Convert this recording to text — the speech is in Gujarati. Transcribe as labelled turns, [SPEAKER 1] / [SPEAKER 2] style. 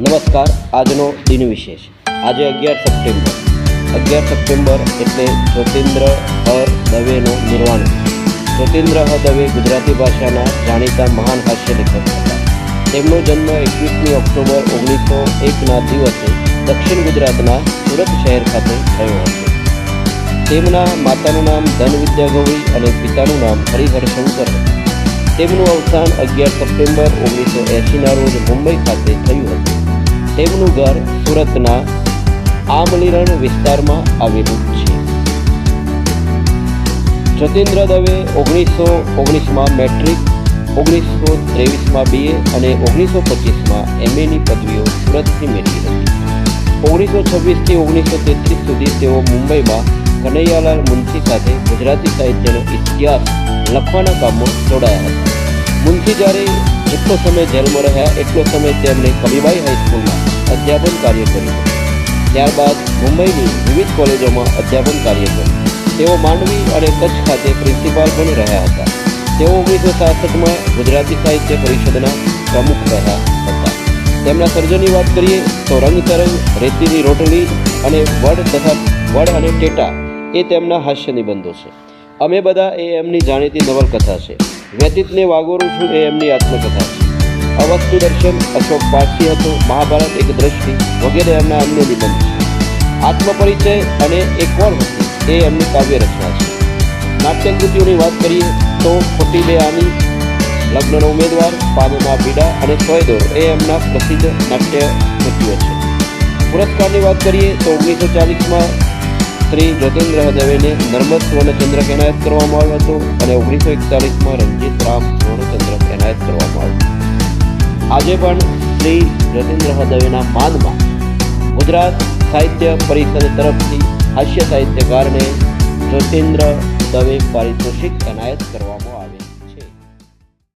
[SPEAKER 1] નમસ્કાર, આજનો દિન વિશેષ. આજે અગિયાર સપ્ટેમ્બર. અગિયાર સપ્ટેમ્બર એટલે જ્યોતિન્દ્ર હર દવેનો નિર્વાણ જ્યોતિન્દ્ર હ દવે ગુજરાતી ભાષાના જાણીતા મહાન હાસ્ય લેખક હતા. તેમનો જન્મ એકવીસમી ઓક્ટોબર ઓગણીસો એકના દિવસે દક્ષિણ ગુજરાતના સુરત શહેર ખાતે થયો હતો. તેમના માતાનું નામ ધનવિદ્યા ગૌરી અને પિતાનું નામ હરિહર શંકર તેમનું અવસાન અગિયાર સપ્ટેમ્બર ઓગણીસો એંશીના રોજ મુંબઈ ખાતે થયું તેમનું ઘર સુરતના આમલીરણ વિસ્તારમાં આવેલું છે. જતેન્દ્ર દવે ઓગણીસો ઓગણીસમાં મેટ્રિક, ઓગણીસો ત્રેવીસમાં બીએ અને ઓગણીસો પચીસમાં એમએની પદવીઓ સુરતથી મેળવી હતી. ઓગણીસો છવ્વીસથી ઓગણીસો તેત્રીસ સુધી તેઓ મુંબઈમાં કનૈયાલાલ મુનશી સાથે ગુજરાતી સાહિત્યનો ઇતિહાસ લખવાના કામમાં જોડાયા હતા. મુનશી જ્યારે જેટલો સમય જેલમાં રહ્યા, એટલો સમય તેમણે કબીબાઈ હાઈસ્કૂલમાં અધ્યાપન કાર્ય કર્યું ત્યારબાદ મુંબઈની વિવિધ કોલેજોમાં અધ્યાપન કાર્ય કર્યું. તેઓ માંડવી અને કચ્છ ખાતે પ્રિન્સિપાલ પણ રહ્યા હતા. તેઓ ઓગણીસો સાસઠમાં ગુજરાતી સાહિત્ય પરિષદના પ્રમુખ રહ્યા હતા. તેમના સર્જનની વાત કરીએ તો રંગતરંગ રેતીની રોટલી અને વડ તથા વડ અને ટેટા એ તેમના હાસ્ય નિબંધો છે. અમે બધા એ એમની જાણીતી નવલકથા છે. વ્યતીતને વાગોરું છું એ એમની આત્મકથા અવસ્તુ દર્શન અશોક પારસી હતો મહાભારત એક દ્રષ્ટિ વગેરે એમના અન્ય નિબંધ આત્મપરિચય અને એક કોણ હતી એ એમની કાવ્ય રચના છે નાટ્યકૃતિઓની વાત કરીએ તો ખોટી બે આની લગ્નનો ઉમેદવાર પાદના પીડા અને સોયદોર એ એમના પ્રસિદ્ધ નાટ્ય કૃતિઓ છે પુરસ્કારની વાત કરીએ તો ઓગણીસો ચાલીસમાં શ્રી જ્યોતિન્દ્ર દવેને નર્મદ સુવર્ણચંદ્રક એનાયત કરવામાં આવ્યો હતો અને ઓગણીસો એકતાલીસમાં રણજીત રામ સુવર્ણચંદ્રક એનાયત કરવામાં આવ્યો. આજે પણ શ્રી જ્યોતિન્દ્ર દવેના માનમાં ગુજરાત સાહિત્ય પરિષદ તરફથી હાસ્ય સાહિત્યકારને જ્યોતિન્દ્ર દવે પારિતોષિક એનાયત કરવામાં